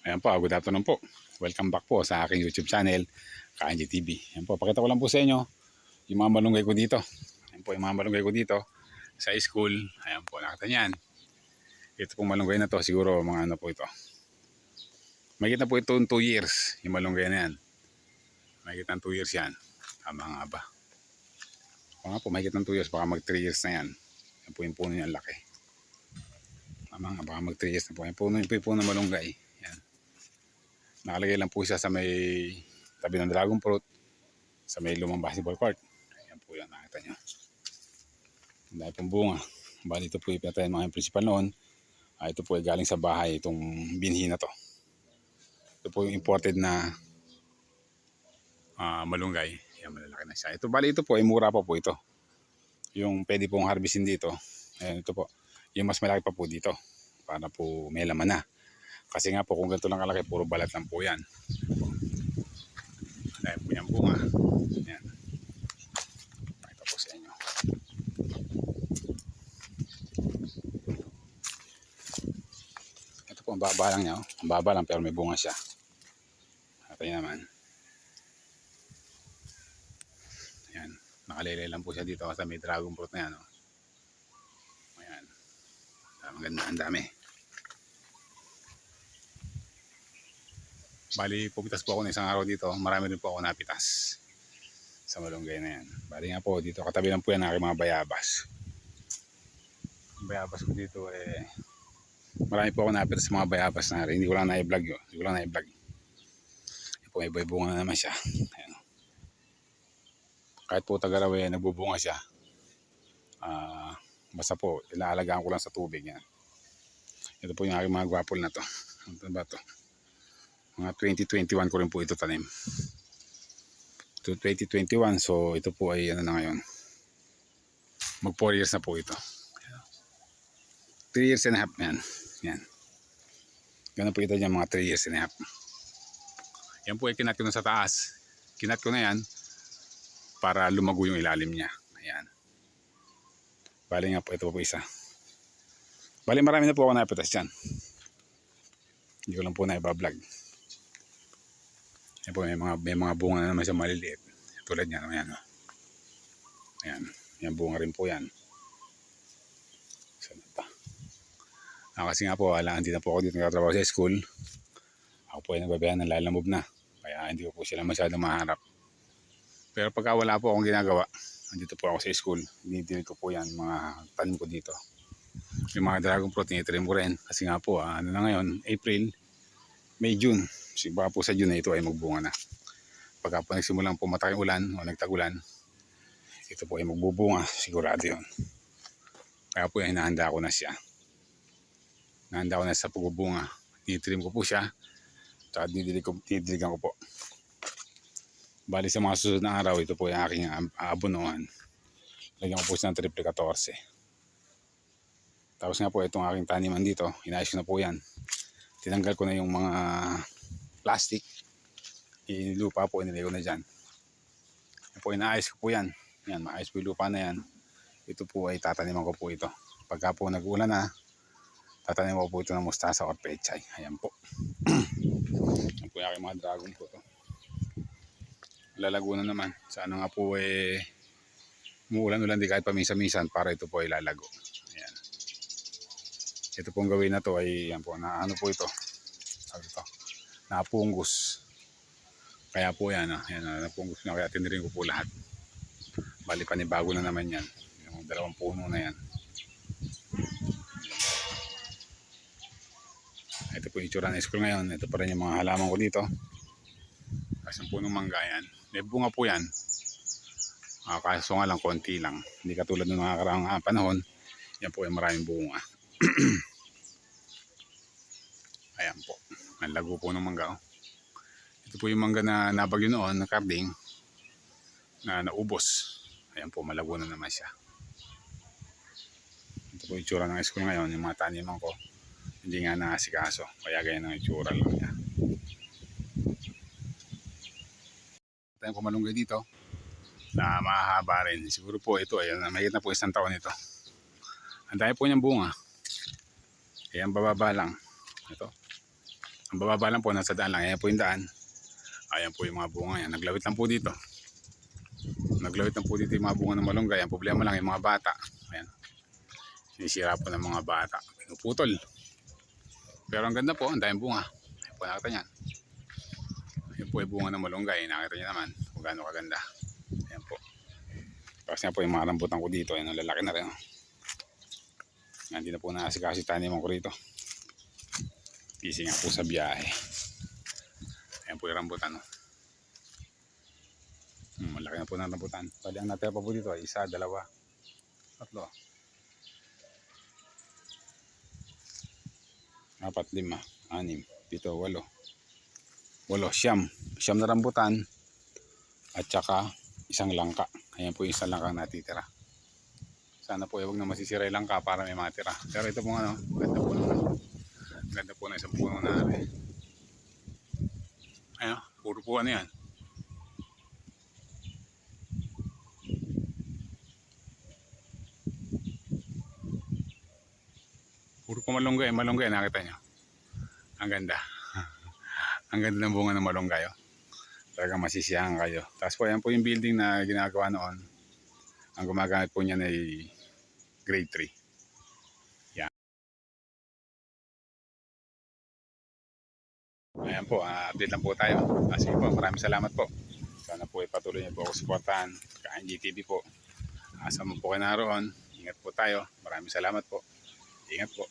Ayan po, good afternoon po. Welcome back po sa aking YouTube channel, KNG TV. Ayan po, pakita ko lang po sa inyo yung mga malunggay ko dito. Ayan po, yung mga malunggay ko dito sa school. Ayan po, nakita niyan. Ito pong malunggay na to, siguro mga ano po ito. Na po ito 2 years, yung malunggay na yan. Ng 2 years yan. Tama nga ba? O nga po, may ng 2 years, baka mag 3 years na yan. Yan po yung puno niya, laki. Tama nga, baka mag 3 years na po. Yung puno, yung puno ng malunggay. Nakalagay lang po siya sa may tabi ng dragon fruit sa may lumang basketball court. Ayan po yan, nakita nyo. Ang dahil pong bunga. Bali ito po ipinatay ng mga principal noon. Ah, ito po ay galing sa bahay, itong binhi na to. Ito po yung imported na ah, malunggay. Yan, malalaki na siya. Ito, bali ito po, ay mura pa po ito. Yung pwede pong harvestin dito. Ayan, ito po. Yung mas malaki pa po dito. Para po may laman na. Kasi nga po, kung ganito lang kalaki, puro balat lang po yan. Dahil po yung bunga. Yan. Pakita po sa inyo. Ito po, ang baba lang niya. Oh. Ang baba lang, pero may bunga siya. Ito yun naman. Yan. Nakalilay lang po siya dito sa may dragon fruit na yan. Oh. Ayan. Ang ganda, ang dami. Bali, pupitas po ako ng isang araw dito. Marami rin po ako napitas sa malunggay na yan. Bali nga po, dito katabi lang po yan ng aking mga bayabas. Ang bayabas ko dito eh, marami po ako napitas sa mga bayabas na rin. Hindi ko lang na-vlog yun. Hindi ko lang na-vlog. Yan po, may bunga na naman siya. Ayan. Kahit po tagaraw eh, nagbubunga siya. Ah, basta po, ilaalagaan ko lang sa tubig yan. Ito po yung aking mga gwapol na to. Ano ba to? Mga 2021 ko rin po ito tanim. To 2021 so ito po ay ano na ngayon. Mag 4 years na po ito. 3 years and a half yan. Yan. Ganun po ito niya mga 3 years and a half. Yan po ay kinat ko na sa taas. Kinat ko na yan para lumago yung ilalim niya. Ayan. Bali nga po ito po isa. Bali marami na po ako napitas dyan. Hindi ko lang po na ibablog yan po, may mga, may mga bunga na naman sa maliliit. Tulad niyan, ayan. Oh. Ayan, yan bunga rin po yan. Saan pa? Ah, kasi nga po, wala, hindi na po ako dito nagtatrabaho sa school. Ako po ay nagbabayan ng lalamove na. Kaya hindi ko po sila masyadong maharap. Pero pagka wala po akong ginagawa, andito po ako sa school. Dinidinig ko po yan, mga tanim ko dito. Yung mga dragon fruit, tinitrim ko rin. Kasi nga po, ah, ano na ngayon, April, May, June. Kasi baka po sa June na ito ay magbunga na. Pagka po nagsimulang pumatay ang ulan o nagtagulan, ito po ay magbubunga. Sigurado yun. Kaya po ay hinahanda ko na siya. Nahanda ko na sa pagbubunga. Tinitrim ko po siya. At didilig ko, didiligan ko po. Bali sa mga susunod na araw, ito po yung aking ab- aabunuhan. Lagyan ko po siya ng triple 14. Tapos nga po itong aking taniman dito, inayos ko na po yan. Tinanggal ko na yung mga plastic. Inilupa po, inilagay ko na dyan. Yan po, inaayos ko po yan. Yan, maayos po yung lupa na yan. Ito po ay tataniman ko po ito. Pagka po nag-ulan na, tataniman ko po ito ng mustasa or pechay. Ayan po. Yan po yung aking mga dragon po to. Lalago na naman. Sana nga po eh, umuulan-ulan di kahit pamisa-misan para ito po ay lalago. Ayan. Ito pong gawin na to ay, yan po, na ano po ito. Napunggus. Kaya po yan, ah, yan ah, napunggus na kaya tinirin ko po lahat. Bali panibago na naman yan. Yung dalawang puno na yan. Ito po yung itsura ng school ngayon. Ito pa rin yung mga halaman ko dito. Kasi punong mangga yan. May bunga po yan. Ah, kaso nga lang, konti lang. Hindi katulad ng nakakaraang ah, panahon. Yan po ay maraming bunga. Ayan po. Ang lago po ng mangga. oh. Ito po yung mangga na nabagyo noon, na karding, na naubos. Ayan po, malago na naman siya. Ito po yung itsura ng school ngayon, yung mga taniman ko. Hindi nga naasikaso, kaya ganyan ang itsura lang niya. Tayong kumalunggay dito na mahahaba rin. Siguro po ito, ayan, mahigit na po isang taon ito. Ang dami po niyang bunga. Ayan, bababa lang. Ito. Ang bababa lang po, nasa daan lang. Ayan po yung daan. Ayan po yung mga bunga yan. Naglawit lang po dito. Naglawit lang po dito yung mga bunga ng malunggay. Ang problema lang yung mga bata. Ayan. Sinisira po ng mga bata. Pinuputol. Pero ang ganda po, ang daming bunga. Ayan po nakita niyan. Ayan po yung bunga ng malunggay. Nakita niyo naman kung gaano kaganda. Ayan po. Tapos yan po yung mga rambutan ko dito. Ayan, ang lalaki na rin. oh. Hindi na po nakasikaso taniman ko rito. Busy nga po sa biyahe. Ayan po yung rambutan. Oh. Hmm, malaki na po ng rambutan. Bali, ang natira pa po dito ay isa, dalawa, tatlo. Apat, lima, anim, pito, walo. Walo, siyam. Siyam na rambutan. At saka isang langka. Ayan po yung isang langka natitira. Sana po huwag na masisira yung langka para may matira. Pero ito po ano, ganda po naman. Ganda po na isang puno na ari. Ayan, puro po ano yan. Puro po malunggay, malunggay, nakita nyo. Ang ganda. Ang ganda ng bunga ng malunggay. Oh. Talagang masisiyahan kayo. Tapos po, yan po yung building na ginagawa noon. Ang gumagamit po niyan ay grade 3. Ayan po, ah, update lang po tayo. Ah, sige po, maraming salamat po. Sana po ay patuloy niyo po ako suportahan. Kain GTV po. Asa mo po kayo naroon. Ingat po tayo. Maraming salamat po. Ingat po.